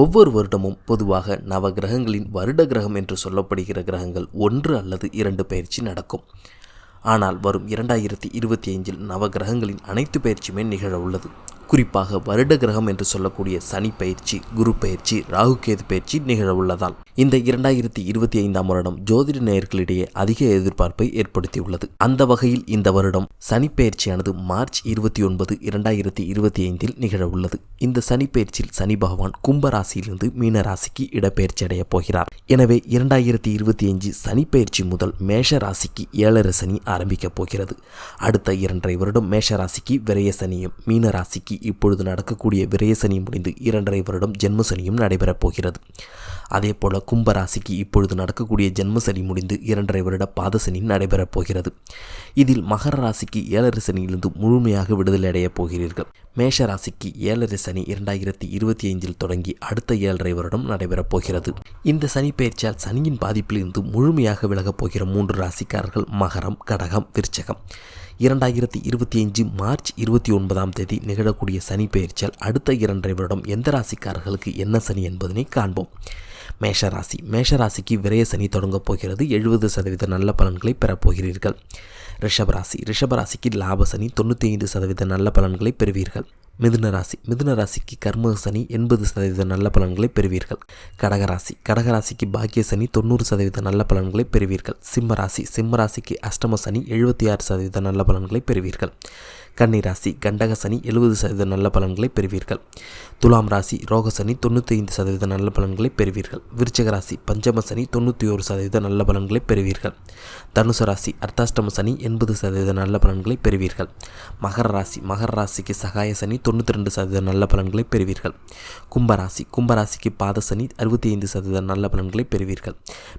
ஒவ்வொரு வருடமும் பொதுவாக நவ கிரகங்களின் வருட கிரகம் என்று சொல்லப்படுகிற கிரகங்கள் ஒன்று அல்லது இரண்டு பயிற்சி நடக்கும். ஆனால் வரும் இரண்டாயிரத்தி இருபத்தி ஐந்தில் நவ கிரகங்களின் அனைத்து பயிற்சியுமே நிகழ உள்ளது. குறிப்பாக வருட கிரகம் என்று சொல்லக்கூடிய சனி பயிற்சி குரு பயிற்சி ராகுகேது பயிற்சி நிகழவுள்ளதால் இந்த இரண்டாயிரத்தி இருபத்தி ஐந்தாம் வருடம் ஜோதிட நேயர்களிடையே அதிக எதிர்பார்ப்பை ஏற்படுத்தியுள்ளது. அந்த வகையில் இந்த வருடம் சனி பயிற்சியானது மார்ச் இருபத்தி ஒன்பது இரண்டாயிரத்தி இருபத்தி ஐந்தில் நிகழ உள்ளது. இந்த சனி பயிற்சியில் சனி பகவான் கும்ப ராசியிலிருந்து மீன ராசிக்கு இடப்பெயர்ச்சி அடையப் போகிறார். எனவே இரண்டாயிரத்தி இருபத்தி அஞ்சு சனி பயிற்சி முதல் மேஷ ராசிக்கு ஏழரை சனி ஆரம்பிக்கப் போகிறது. அடுத்த இரண்டரை வருடம் மேஷ ராசிக்கு விரய சனியும் மீன ராசிக்கு இப்பொழுது நடக்கக்கூடிய விரயசனி முடிந்து இரண்டரை வருடம் ஜென்மசனியும் நடைபெறப் போகிறது. அதே போல கும்பராசிக்கு இப்பொழுது நடக்கக்கூடிய ஜென்மசனி முடிந்து இரண்டரை வருட பாதசனி நடைபெறப் போகிறது. இதில் மகர ராசிக்கு ஏழரை சனியிலிருந்து முழுமையாக விடுதலை அடையப் போகிறீர்கள். மேஷ ராசிக்கு ஏழரை சனி இரண்டாயிரத்தி இருபத்தி ஐந்தில் தொடங்கி அடுத்த ஏழரை வருடம் நடைபெறப் போகிறது. இந்த சனி பயிற்சியால் சனியின் பாதிப்பிலிருந்து முழுமையாக விலகப் போகிற மூன்று ராசிக்காரர்கள் மகரம் கடகம் விருச்சகம். இரண்டாயிரத்தி இருபத்தி அஞ்சு மார்ச் இருபத்தி ஒன்பதாம் தேதி நிகழக்கூடிய சனி பெயர்ச்சியால் அடுத்த இரண்டரை வருடம் எந்த ராசிக்காரர்களுக்கு என்ன சனி என்பதனை காண்போம். மேஷராசி. மேஷராசிக்கு விரய சனி தொடங்கப் போகிறது. எழுபது சதவீத நல்ல பலன்களை பெறப்போகிறீர்கள் ரிஷபராசி. ரிஷபராசிக்கு லாப சனி தொண்ணூற்றி ஐந்து சதவீத நல்ல பலன்களை பெறுவீர்கள். மிதுன ராசி. மிதுன ராசிக்கு கர்ம சனி எண்பது சதவீத நல்ல பலன்களை பெறுவீர்கள். கடகராசி கடகராசிக்கு பாக்கிய சனி தொண்ணூறு சதவீத நல்ல பலன்களை பெறுவீர்கள். சிம்ம ராசி. சிம்ம ராசிக்கு அஷ்டம சனி எழுபத்தி ஆறு சதவீத நல்ல பலன்களை பெறுவீர்கள். கன்னி ராசி. கண்டக சனி எழுபது சதவீத நல்ல பலன்களை பெறுவீர்கள். துலாம் ராசி. ரோக சனி தொண்ணூற்றி ஐந்து சதவீத நல்ல பலன்களை பெறுவீர்கள். விருச்சக ராசி. பஞ்சம சனி தொண்ணூற்றி ஒரு சதவீத நல்ல பலன்களை பெறுவீர்கள். தனுசு ராசி. அர்த்தாஷ்டம சனி எண்பது சதவீத நல்ல பலன்களை பெறுவீர்கள். மகர ராசி. மகர ராசிக்கு சகாய சனி தொண்ணூற்றி ரெண்டு சதவீத நல்ல பலன்களை பெறுவீர்கள். கும்பராசி. கும்பராசிக்கு பாத சனி அறுபத்தி ஐந்து சதவீத நல்ல பலன்களை பெறுவீர்கள்.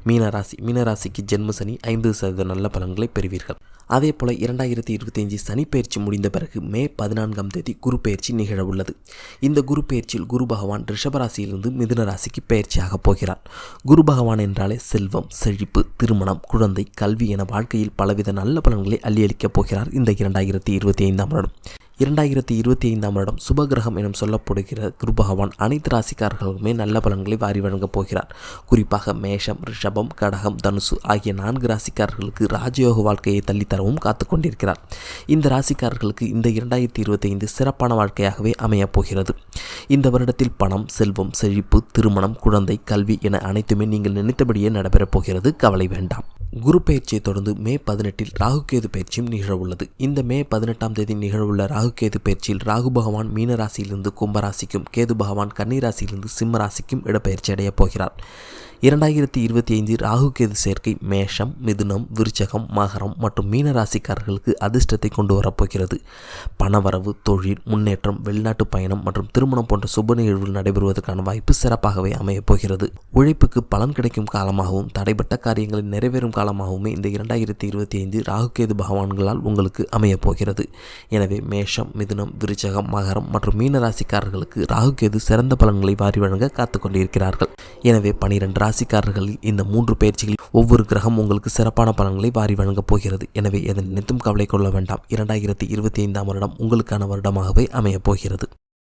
மீனராசி. மீனராசிக்கு ஜென்ம சனி ஐம்பது சதவீத நல்ல பலன்களை பெறுவீர்கள். அதே போல இரண்டாயிரத்தி இருபத்தி அஞ்சு சனி பயிற்சி முடிந்த பிறகு மே பதினான்காம் தேதி குரு பயிற்சி நிகழ உள்ளது. இந்த குரு பயிற்சியில் குரு பகவான் ரிஷபராசியிலிருந்து மிதுன ராசிக்கு பயிற்சியாக போகிறார். குரு பகவான் என்றாலே செல்வம் செழிப்பு திருமணம் குழந்தை கல்வி என வாழ்க்கையில் பலவித நல்ல பலன்களை அள்ளியளிக்கப் போகிறார் இந்த இரண்டாயிரத்தி இருபத்தி ஐந்தாம் வருடம். இரண்டாயிரத்தி இருபத்தி ஐந்தாம் வருடம் சுபகிரகம் எனும் சொல்லப்படுகிற குரு பகவான் அனைத்து ராசிக்காரர்களுமே நல்ல பலன்களை வாரி வழங்கப் போகிறார். குறிப்பாக மேஷம் ரிஷபம் கடகம் தனுசு ஆகிய நான்கு ராசிக்காரர்களுக்கு ராஜயோக வாழ்க்கையை தள்ளித்தரவும் காத்து கொண்டிருக்கிறார். இந்த ராசிக்காரர்களுக்கு இந்த இரண்டாயிரத்தி இருபத்தி ஐந்து சிறப்பான வாழ்க்கையாகவே அமையப் போகிறது. இந்த வருடத்தில் பணம் செல்வம் செழிப்பு திருமணம் குழந்தை கல்வி என அனைத்துமே நீங்கள் நினைத்தபடியே நடைபெறப் போகிறது. கவலை வேண்டாம். குரு பயிற்சியை தொடர்ந்து மே பதினெட்டில் ராகுகேது பயிற்சியும் நிகழவுள்ளது இந்த மே பதினெட்டாம் தேதி நிகழவுள்ள ராகு கேது பயிற்சியில் ராகு பகவான் மீன ராசியிலிருந்து கும்பராசிக்கும் கேது பகவான் கன்னிராசியிலிருந்து சிம்ம ராசிக்கும் இடப்பெயர்ச்சி அடையப் போகிறார். இரண்டாயிரத்தி இருபத்தி ஐந்து ராகு கேது சேர்க்கை மேஷம் மிதுனம் விருச்சகம் மகரம் மற்றும் மீன ராசிக்காரர்களுக்கு அதிர்ஷ்டத்தை கொண்டு வரப்போகிறது பணவரவு தொழில் முன்னேற்றம் வெளிநாட்டு பயணம் மற்றும் திருமணம் போன்ற சுப நிகழ்வுகள் நடைபெறுவதற்கான வாய்ப்பு சிறப்பாகவே அமையப் போகிறது. உழைப்புக்கு பலன் கிடைக்கும் காலமாகவும் தடைப்பட்ட காரியங்களில் நிறைவேறும் காலமாகவுமே இந்த இரண்டாயிரத்தி இருபத்தி ஐந்து ராகு கேது பகவான்களால் உங்களுக்கு அமையப் போகிறது. எனவே மேஷம் மிதுனம் விருச்சகம் மகரம் மற்றும் மீன ராசிக்காரர்களுக்கு ராகுகேது சிறந்த பலன்களை வாரி வழங்க காத்து கொண்டிருக்கிறார்கள். எனவே பனிரெண்டு ராசிக்காரர்களில் இந்த மூன்று பயிற்சிகளில் ஒவ்வொரு கிரகம் உங்களுக்கு சிறப்பான பலன்களை வாரி வழங்கப் போகிறது. எனவே எதன் நினைத்தும் கவலை கொள்ள வேண்டாம். இரண்டாயிரத்தி இருபத்தி ஐந்தாம் வருடம் உங்களுக்கான வருடமாகவே அமையப் போகிறது.